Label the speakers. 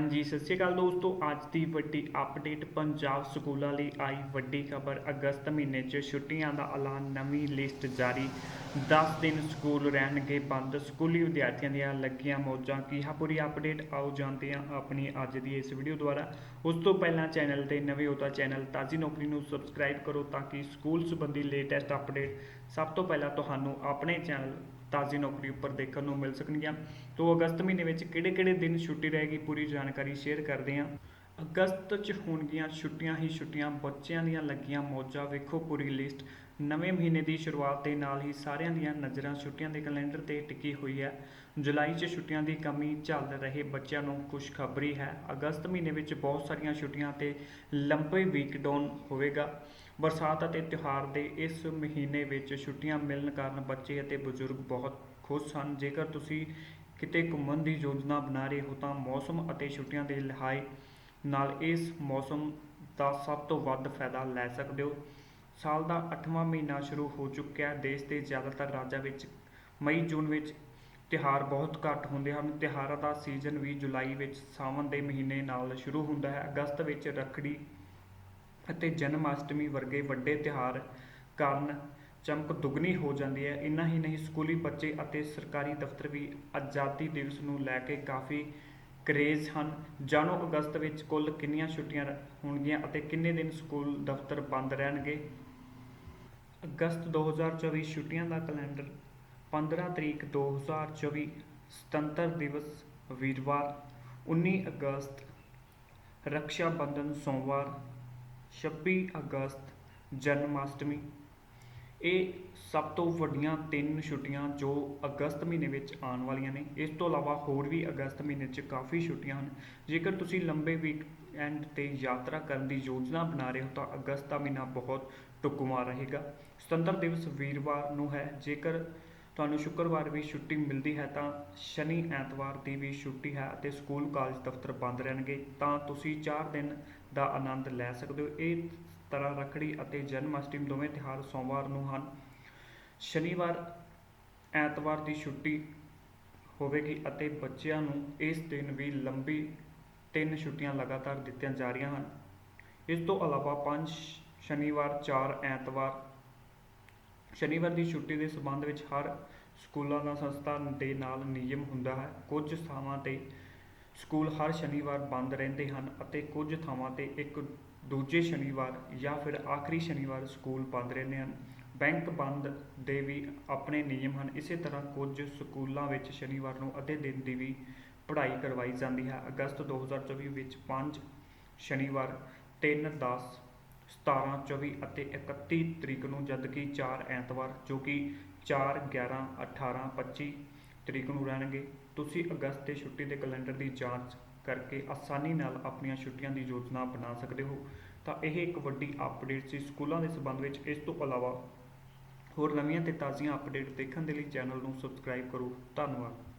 Speaker 1: ਹਾਂਜੀ, ਸਤਿ ਸ਼੍ਰੀ ਅਕਾਲ ਦੋਸਤੋ। ਅੱਜ ਦੀ ਵੱਡੀ ਅਪਡੇਟ ਪੰਜਾਬ ਸਕੂਲਾਂ ਲਈ ਆਈ ਵੱਡੀ ਖਬਰ। ਅਗਸਤ ਮਹੀਨੇ 'ਚ ਛੁੱਟੀਆਂ ਦਾ ਐਲਾਨ, ਨਵੀਂ ਲਿਸਟ ਜਾਰੀ। 10 ਦਿਨ ਸਕੂਲ ਰਹਿਣਗੇ ਬੰਦ। ਸਕੂਲੀ ਵਿਦਿਆਰਥੀਆਂ ਦੀਆਂ ਲੱਗੀਆਂ ਮੌਜਾਂ ਕੀ? ਹੈ, ਪੂਰੀ ਅਪਡੇਟ ਆਓ ਜਾਂਦੇ ਹਾਂ ਆਪਣੀ ਅੱਜ ਦੀ ਇਸ ਵੀਡੀਓ ਦੁਆਰਾ। ਉਸ ਤੋਂ ਪਹਿਲਾਂ ਚੈਨਲ ਤੇ ਨਵੇਂ ਹੋ ਤਾਂ ਚੈਨਲ ਤਾਜ਼ੀ ਨੌਕਰੀ ਨੂੰ ਸਬਸਕ੍ਰਾਈਬ ਕਰੋ ਤਾਂ ਕਿ ਸਕੂਲ ਸੰਬੰਧੀ ਲੇਟੈਸਟ ਅਪਡੇਟ ਸਭ ਤੋਂ ਪਹਿਲਾਂ ਤੁਹਾਨੂੰ ਆਪਣੇ ਚੈਨਲ ਤਾਜ਼ੀ ਨੌਕਰੀ ਉੱਪਰ ਦੇਖਣ ਨੂੰ ਮਿਲ ਸਕਣਗੀਆਂ। ਤੋਂ ਅਗਸਤ ਮਹੀਨੇ ਵਿੱਚ ਕਿਹੜੇ-ਕਿਹੜੇ ਦਿਨ ਛੁੱਟੀ ਰਹੇਗੀ ਪੂਰੀ ਜਾਣਕਾਰੀ ਸ਼ੇਅਰ ਕਰਦੇ ਹਾਂ। ਅਗਸਤ 'ਚ ਹੋਣਗੀਆਂ ਛੁੱਟੀਆਂ ਹੀ ਛੁੱਟੀਆਂ, ਬੱਚਿਆਂ ਦੀਆਂ ਲੱਗੀਆਂ ਮੌਜਾਂ, ਵੇਖੋ ਪੂਰੀ ਲਿਸਟ ਨਵੇਂ ਮਹੀਨੇ ਦੀ ਸ਼ੁਰੂਆਤ ਦੇ ਨਾਲ ਹੀ ਸਾਰਿਆਂ ਦੀਆਂ ਨਜ਼ਰਾਂ ਛੁੱਟੀਆਂ ਦੇ ਕੈਲੰਡਰ ਤੇ ਟਿਕੀ ਹੋਈ ਹੈ। ਜੁਲਾਈ 'ਚ ਛੁੱਟੀਆਂ ਦੀ ਕਮੀ ਝੱਲ ਰਹੇ ਬੱਚਿਆਂ ਨੂੰ ਖੁਸ਼ਖਬਰੀ ਹੈ। ਅਗਸਤ ਮਹੀਨੇ ਵਿੱਚ ਬਹੁਤ ਸਾਰੀਆਂ ਛੁੱਟੀਆਂ ਤੇ ਲੰਬੇ ਵੀਕਡਾਊਨ ਹੋਵੇਗਾ। ਬਰਸਾਤ ਅਤੇ ਤਿਉਹਾਰ ਦੇ ਇਸ ਮਹੀਨੇ ਵਿੱਚ ਛੁੱਟੀਆਂ ਮਿਲਣ ਕਾਰਨ ਬੱਚੇ ਅਤੇ ਬਜ਼ੁਰਗ ਬਹੁਤ ਖੁਸ਼ ਹਨ। ਜੇਕਰ ਤੁਸੀਂ ਕਿਤੇ ਘੁੰਮਣ ਦੀ ਯੋਜਨਾ ਬਣਾ ਰਹੇ ਹੋ ਤਾਂ ਮੌਸਮ ਅਤੇ ਛੁੱਟੀਆਂ ਦੇ ਲਿਹਾਜ਼ ਨਾਲ ਇਸ ਮੌਸਮ ਦਾ ਸਭ ਤੋਂ ਵੱਧ ਫਾਇਦਾ ਲੈ ਸਕਦੇ ਹੋ। ਸਾਲ ਦਾ 8ਵਾਂ ਮਹੀਨਾ ਸ਼ੁਰੂ ਹੋ ਚੁੱਕਿਆ ਦੇਸ਼ ਦੇ ਜ਼ਿਆਦਾਤਰ ਰਾਜਾਂ ਵਿੱਚ ਮਈ, ਜੂਨ ਵਿੱਚ ਤਿਉਹਾਰ ਬਹੁਤ ਘੱਟ ਹੁੰਦੇ ਹਨ। ਤਿਉਹਾਰਾਂ ਦਾ ਸੀਜ਼ਨ ਵੀ ਜੁਲਾਈ ਵਿੱਚ ਸਾਵਣ ਦੇ ਮਹੀਨੇ ਨਾਲ ਸ਼ੁਰੂ ਹੁੰਦਾ ਹੈ। ਅਗਸਤ ਵਿੱਚ ਰੱਖੜੀ ਅਤੇ ਜਨਮ ਅਸ਼ਟਮੀ ਵਰਗੇ ਵੱਡੇ ਤਿਉਹਾਰ ਕਾਰਨ ਚਮਕ ਦੁੱਗਣੀ ਹੋ ਜਾਂਦੀ ਹੈ। ਇੰਨਾ ਹੀ ਨਹੀਂ, ਸਕੂਲੀ ਬੱਚੇ ਅਤੇ ਸਰਕਾਰੀ ਦਫ਼ਤਰ ਵੀ ਆਜ਼ਾਦੀ ਦਿਵਸ ਨੂੰ ਲੈ ਕੇ ਕਾਫੀ ਕਰੇਜ਼ ਹਨ। ਜਾਣੋ ਅਗਸਤ ਵਿੱਚ ਕੁੱਲ ਕਿੰਨੀਆਂ ਛੁੱਟੀਆਂ ਹੋਣਗੀਆਂ ਅਤੇ ਕਿੰਨੇ ਦਿਨ ਸਕੂਲ ਦਫ਼ਤਰ ਬੰਦ ਰਹਿਣਗੇ? ਅਗਸਤ 2024 ਛੁੱਟੀਆਂ ਦਾ ਕੈਲੰਡਰ 15 ਤਰੀਕ 2024 ਸੁਤੰਤਰ ਦਿਵਸ, ਵੀਰਵਾਰ 19 ਅਗਸਤ ਰੱਖਿਆ ਬੰਧਨ ਸੋਮਵਾਰ 26 ਅਗਸਤ ਜਨਮ ਅਸ਼ਟਮੀ ਇਹ ਸਭ ਤੋਂ ਵੱਡੀਆਂ ਤਿੰਨ ਛੁੱਟੀਆਂ ਜੋ ਅਗਸਤ ਮਹੀਨੇ ਵਿੱਚ ਆਉਣ ਵਾਲੀਆਂ ਨੇ। ਇਸ ਤੋਂ ਇਲਾਵਾ ਹੋਰ ਵੀ ਅਗਸਤ ਮਹੀਨੇ 'ਚ ਕਾਫੀ ਛੁੱਟੀਆਂ ਹਨ। ਜੇਕਰ ਤੁਸੀਂ ਲੰਬੇ ਐਂਡ ਤੇ ਯਾਤਰਾ ਕਰਨ ਦੀ ਯੋਜਨਾ ਬਣਾ ਰਹੇ ਹੋ ਤਾਂ ਅਗਸਤ ਦਾ ਮਹੀਨਾ ਬਹੁਤ ਢੁਕਵਾਂ ਰਹੇਗਾ। ਸੁਤੰਤਰ ਦਿਵਸ ਵੀਰਵਾਰ ਨੂੰ ਹੈ। ਜੇਕਰ ਤੁਹਾਨੂੰ ਸ਼ੁੱਕਰਵਾਰ ਵੀ ਛੁੱਟੀ ਮਿਲਦੀ ਹੈ ਤਾਂ ਸ਼ਨੀ ਐਤਵਾਰ ਦੀ ਵੀ ਛੁੱਟੀ ਹੈ ਅਤੇ ਸਕੂਲ, ਕਾਲਜ, ਦਫ਼ਤਰ ਬੰਦ ਰਹਿਣਗੇ। ਤਾਂ ਤੁਸੀਂ 4 ਦਿਨ ਦਾ ਆਨੰਦ ਲੈ ਸਕਦੇ ਹੋ। ਇਹ ਤਰ੍ਹਾਂ ਰੱਖੜੀ ਅਤੇ ਜਨਮ ਅਸ਼ਟਮੀ ਦੋਵੇਂ ਤਿਉਹਾਰ ਸੋਮਵਾਰ ਨੂੰ ਹਨ। ਸ਼ਨੀਵਾਰ, ਐਤਵਾਰ ਦੀ ਛੁੱਟੀ ਹੋਵੇਗੀ ਅਤੇ ਬੱਚਿਆਂ ਨੂੰ ਇਸ ਦਿਨ ਵੀ ਲੰਬੀ ਤਿੰਨ ਛੁੱਟੀਆਂ ਲਗਾਤਾਰ ਦਿੱਤੀਆਂ ਜਾ ਰਹੀਆਂ ਹਨ। ਇਸ ਤੋਂ ਇਲਾਵਾ ਪੰਜ ਸ਼ਨੀਵਾਰ, ਚਾਰ ਐਤਵਾਰ, ਸ਼ਨੀਵਾਰ ਦੀ ਛੁੱਟੀ ਦੇ ਸਬੰਧ ਵਿੱਚ ਹਰ ਸਕੂਲਾਂ ਦਾ ਸੰਸਥਾ ਦੇ ਨਾਲ ਨਿਯਮ ਹੁੰਦਾ ਹੈ। ਕੁਝ ਥਾਵਾਂ ਤੇ ਸਕੂਲ ਹਰ ਸ਼ਨੀਵਾਰ ਬੰਦ ਰਹਿੰਦੇ ਹਨ ਅਤੇ ਕੁਝ ਥਾਵਾਂ ਤੇ ਇੱਕ ਦੂਜੇ ਸ਼ਨੀਵਾਰ ਜਾਂ ਫਿਰ ਆਖਰੀ ਸ਼ਨੀਵਾਰ ਸਕੂਲ ਬੰਦ ਰਹਿੰਦੇ ਹਨ। ਬੈਂਕ ਬੰਦ ਦੇ ਵੀ ਆਪਣੇ ਨਿਯਮ ਹਨ। ਇਸੇ ਤਰ੍ਹਾਂ ਕੁਝ ਸਕੂਲਾਂ ਵਿੱਚ ਸ਼ਨੀਵਾਰ ਨੂੰ ਅੱਧੇ ਦਿਨ ਦੀ ਵੀ ਪੜ੍ਹਾਈ ਕਰਵਾਈ ਜਾਂਦੀ ਹੈ। ਅਗਸਤ 2024 ਵਿੱਚ 5 ਸ਼ਨੀਵਾਰ 3 10 17 24 ਅਤੇ 31 ਤਰੀਕ ਨੂੰ ਜਦਕਿ 4 ਐਤਵਾਰ, ਜੋ ਕਿ 4 11 18 25 ਤਰੀਕ ਨੂੰ ਰਹਿਣਗੇ, ਤੁਸੀਂ ਅਗਸਤ ਦੇ ਛੁੱਟੀ ਦੇ ਕੈਲੰਡਰ ਦੀ ਜਾਂਚ ਕਰਕੇ ਆਸਾਨੀ ਨਾਲ ਆਪਣੀਆਂ ਛੁੱਟੀਆਂ ਦੀ ਯੋਜਨਾ ਬਣਾ ਸਕਦੇ ਹੋ। ਤਾਂ ਇਹ ਇੱਕ ਵੱਡੀ ਅਪਡੇਟ ਸੀ। ਸਕੂਲਾਂ ਦੇ ਸੰਬੰਧ ਵਿੱਚ ਇਸ ਤੋਂ ਇਲਾਵਾ ਹੋਰ ਨਵੀਆਂ ਤੇ ਤਾਜ਼ੀਆਂ ਅਪਡੇਟ ਦੇਖਣ ਦੇ ਲਈ ਚੈਨਲ ਨੂੰ ਸਬਸਕ੍ਰਾਈਬ ਕਰੋ। ਧੰਨਵਾਦ।